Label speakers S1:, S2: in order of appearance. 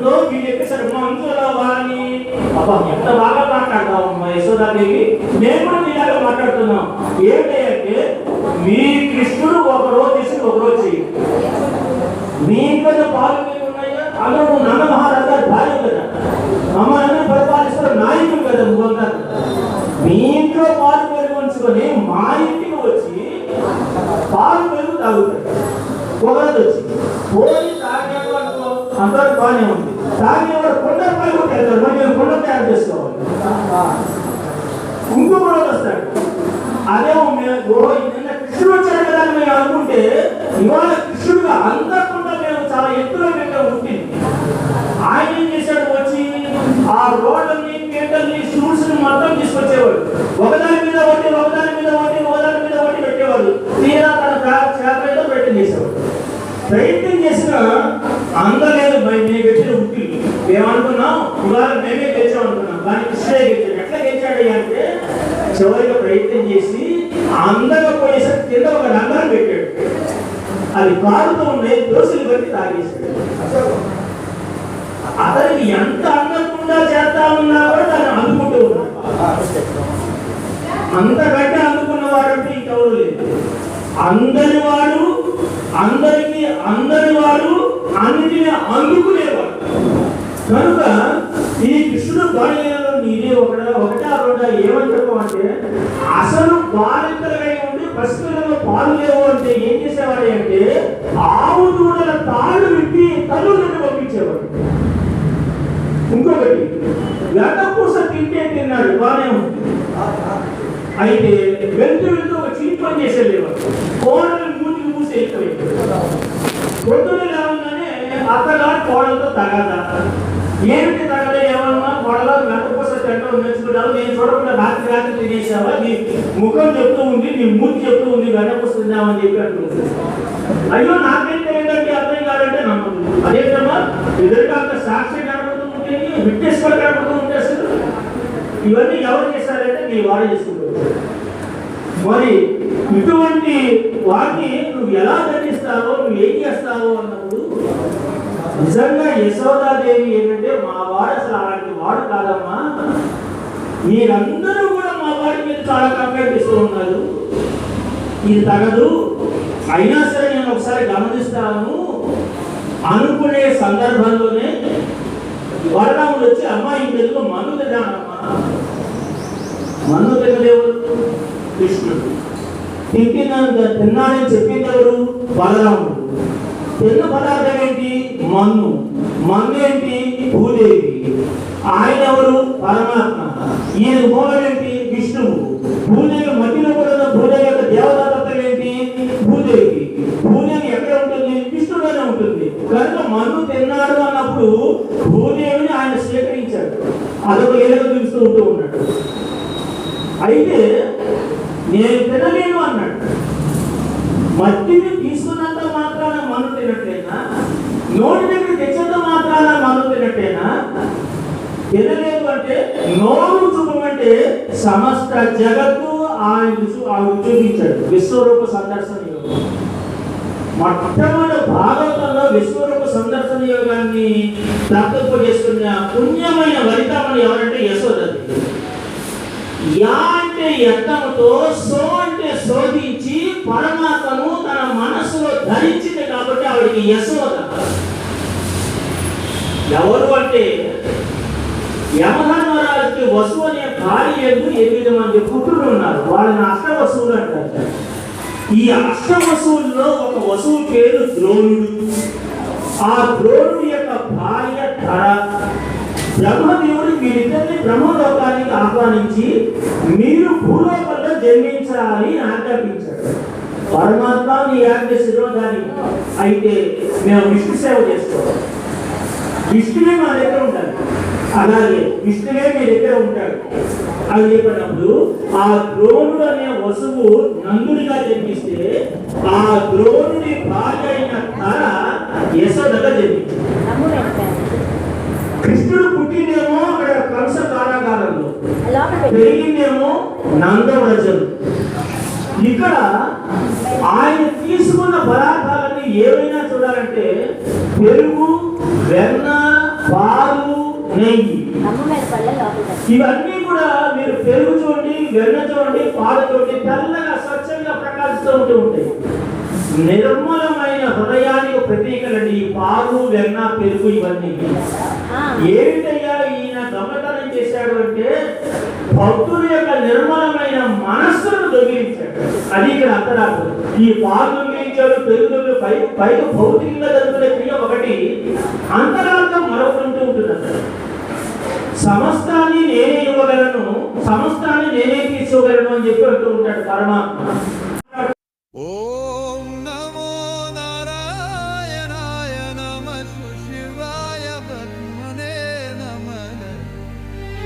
S1: ఉందో వీళ్ళు చెప్పేసారు మంచుల వాణి. అబ్బా ఎంత బాగా మాట్లాడతావు అమ్మా యశోదాదేవి మేము కూడా మీలాగా మాట్లాడుతున్నాం. ఏంటంటే మీ కృష్ణుడు ఒక రోజు చేసి ఒక రోజు చెయ్యి మీ ఇంట్లో పాలు మీరు ఉన్నాయా అందులో నువ్వు నంద మహారాజు గారి భార్య కదా మమ్మల్ని పరిపాలిస్తున్న నాయకుడు కదా నువ్వంతా మీ ఇంట్లో పాలు పెరుగు ఉంచుకొని మా ఇంటికి వచ్చి పాలు పెరుగు తాగుతాడు ఒకరోజు వచ్చి పోయి తాగేవాడు అనుకో అందరూ బాగానే ఉంది తాగేవాడు కొండ పై కొట్టేస్తాడు మరి మేము కొండ తయారు చేసుకోవాలి ఇంకొక రోజు వస్తాడు అదే మేము ఓ నిన్న కృష్ణుడు వచ్చాడు కదా అని మేము అనుకుంటే ఇవాళ కృష్ణుడుగా అందకుండా మేము చాలా ఎత్తులో మేము ఉంటుంది ఆయన ఏం చేశాడు వచ్చి ఆ రోడ్లని పీటల్ని స్టూల్స్ మొత్తం తీసుకొచ్చేవాడు. ఒకదాని మీద ఒకటి ఒకదాని మీద ఒకటి ఒకదాని మీద ఒకటి పెట్టేవాడు. తీరా తన చేపలతో ప్రయత్నం చేసేవాడు. ప్రయత్నం చేసిన అందలేదు మేము పెట్టిన ఉట్టి మేమనుకున్నాం ఇవాళ మేమే గెలిచాం అనుకున్నాం దానికి కృష్ణయ్య గెలిచాడు. ఎట్లా గెలిచాడు అంటే చివరిగా ప్రయత్నం చేసి అందరూ పోయేసరికి కింద ఒక రంధ్రం పెట్టాడు. అది కారుతో ఉండే దోసులు బట్టి తాగేశాడు. అతనికి ఎంత అందకుండా చేస్తా ఉన్నా కూడా దాన్ని అందుకుంటూ ఉన్నాడు. అంతకంటే అందుకున్న వాడంటే ఇంకెవరు లేదు అందరి వాడు అందరికీ అందరి వాడు అన్నిటిని అందుకునేవాడు. కనుక ఈ కృష్ణుడు బాల్యంలో నీదే ఒకట ఒకటా రెండా ఏమంటావు అంటే అసలు బాలింతలై ఉండి పసిపిల్లలు పాలు లేవు అంటే ఏం చేసేవాడు అంటే ఆవు దూడల తాళ్ళు విప్పి తల్లులను పంపించేవాడు ఇంకొకటి గడ్డపూస తింటే తిన్నాడు బాగానే ఉంది అయితే వెళ్తూ వెళ్తూ ఒక చిన్న పని చేసేవాడు కోడలు మూతికి మూసి వెళ్ళిపోయింది. పొద్దున లేవగానే అత్తగారు కోడలతో తగాదా ఏమిటి తగలే ఏమన్నా గొడవ గంటపూస చెట్టు నేర్చుకుంటావు నేను చూడకుండా రాత్రి రాత్రి తినేసావా? నీ ముఖం చెప్తూ ఉంది నీ మూతి చెప్తూ ఉంది గంటపూస చెప్పి అంటుంది. అయ్యో నాకేం తెలియదంటే అర్థం కాదంటే నమ్మకం అదేంటమ్మా ఎదురుగా సాక్షి కనబడుతూ ఉంటే విట్నెస్ కూడా కనబడుతూ ఉంటే అసలు. ఇవన్నీ ఎవరు చేశారంటే నీ వాడు చేసుకుంటారు. మరి ఇటువంటి వాటిని నువ్వు ఎలా దండిస్తావో నువ్వు ఏం చేస్తావో అన్నప్పుడు నిజంగా యశోదాదేవి ఏంటంటే మా వాడు అసలు అలాంటి వాడు కాదమ్మా. మీరందరూ కూడా మా వాడి మీద చాలా కంప్లైంట్ ఇస్తూ ఉన్నారు. ఇది తగదు. అయినా సరే నేను ఒకసారి గమనిస్తాను. అనుకునే సందర్భంలోనే వరరాముడు వచ్చి అమ్మా ఈ తెలుగు మన్ను తిన్నానమ్మా. మన్ను తినలేవు. కృష్ణుడు. తింటిన తిన్నానని చెప్పింది ఎవరు? బలరాముడు తిన్న పదార్థం ఏంటి? మన్ను. మన్ను ఏంటి? భూదేవి. ఆయన ఎవరు? పరమాత్మ. ఈయన మూలం ఏంటి? విష్ణువు. భూదేవి మట్టిలో కూడా భూదేవి యొక్క దేవతాతత్వం ఏంటి? భూదేవి. భూదేవి ఎక్కడ ఉంటుంది? విష్ణులోనే ఉంటుంది. కనుక మన్ను తిన్నాడు అన్నప్పుడు భూదేవిని ఆయన స్వీకరించాడు. అదొక ఏదో చూస్తూ ఉంటూ ఉన్నాడు. అయితే నేను తినలేను అన్నాడు. మట్టిని తీసుకున్నంత సమస్త జగత్తు ఆయన చూ- ఆవిడ చూపించాడు విశ్వరూప సందర్శన యోగం. మొట్టమొదటి భాగవతంలో విశ్వరూప సందర్శన యోగాన్ని ప్రాప్తింప చేసుకున్న పుణ్యమైన వరితామని ఎవరంటే యశోదరి యా అంటే యత్నముతో సో అంటే శోధించి పరమాత్మను తన మనసులో ధరించింది కాబట్టి ఆవిడకి యశోద ఎవరు అంటే యమధర్మరాజుకి వసువు అనే భార్య ఎందు ఎనిమిది మంది పుత్రులు ఉన్నారు వాళ్ళని అష్ట వసువులు అంటారు. ఈ అష్ట వసువుల్లో ఒక వసువు పేరు ద్రోణుడు. ఆ ద్రోణుడి యొక్క భార్య ధర. బ్రహ్మదేవుడు వీరిద్దరిని బ్రహ్మలోకానికి ఆహ్వానించి మీరు భూలోకంలో జన్మించాలి ఆజ్ఞాపించాడు. పరమాత్మ నీ ఆజ్ఞ శిరోధాని అయితే మేము విష్ణు సేవ చేసుకోవాలి. విష్ణువే మా దగ్గర ఉంటాడు అలాగే విష్ణువే మీ దగ్గర ఉంటాడు. అని చెప్పినప్పుడు ఆ ద్రోణుడు అనే వసువు నందుడిగా జన్మిస్తే ఆ ద్రోణుడి భార్య అయిన ధర యశోదగా జన్మించింది. కృష్ణుడు పుట్టిందేమో అక్కడ కంస కారాగారంలో. పెరిగిందేమో నందవ్రజం. ఇక్కడ ఆయన తీసుకున్న పదార్థాలన్నీ ఏవైనా చూడాలంటే పెరుగు వెన్న పాలు ఇవన్నీ కూడా మీరు పెరుగు చూడండి వెన్న చూడండి పాలు చూడండి తెల్లగా స్వచ్ఛంగా ప్రకాశిస్తూ ఉంటూ ఉంటాయి. నిర్మలమైన హృదయానికి ప్రతీకలండి ఈ పాలు వెన్న పెరుగు ఇవన్నీ. ఏమిటయ్యా ఈయన దొంగతనం చేశాడు అంటే భక్తుల యొక్క నిర్మలమైన మనస్సును దొంగిలించాడు. అది ఇక్కడ అంతరార్థం ఈ పాలు దొంగిలించాడు పెరుగు పై పైగా భౌతికంగా జరుగుతున్న క్రియ ఒకటి అంతరార్థం మరొకటి ఉంటూ ఉంటుంది అక్కడ సమస్తాన్ని నేనే ఇవ్వగలను సమస్తాన్ని నేనే తీసుకోగలను అని చెప్పి అంటూ ఉంటాడు పరమాత్మ.
S2: ఓ